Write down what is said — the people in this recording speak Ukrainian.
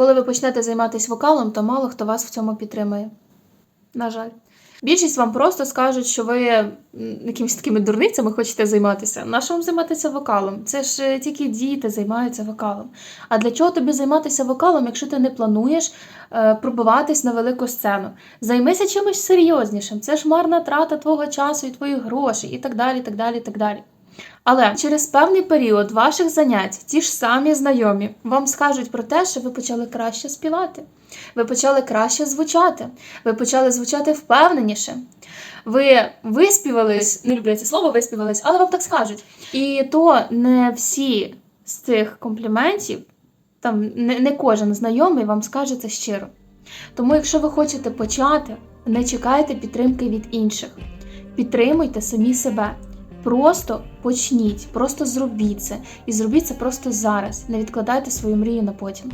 Коли ви почнете займатися вокалом, то мало хто вас в цьому підтримує. На жаль. Більшість вам просто скажуть, що ви якимись такими дурницями хочете займатися. На що вам займатися вокалом? Це ж е, тільки діти займаються вокалом. А для чого тобі займатися вокалом, якщо ти не плануєш е, пробиватись на велику сцену? Займися чимось серйознішим. Це ж марна трата твого часу і твоїх грошей, і так далі, і так далі, і так далі. Але через певний період ваших занять ті ж самі знайомі вам скажуть про те, що ви почали краще співати, ви почали краще звучати, ви почали звучати впевненіше. Ви виспівались, не люблю це слово виспівались, але вам так скажуть. І то не всі з цих компліментів, там не, не кожен знайомий вам скаже це щиро. Тому, якщо ви хочете почати, не чекайте підтримки від інших. Підтримуйте самі себе. Просто почніть, просто зробіть це. І зробіть це просто зараз. Не відкладайте свою мрію на потім.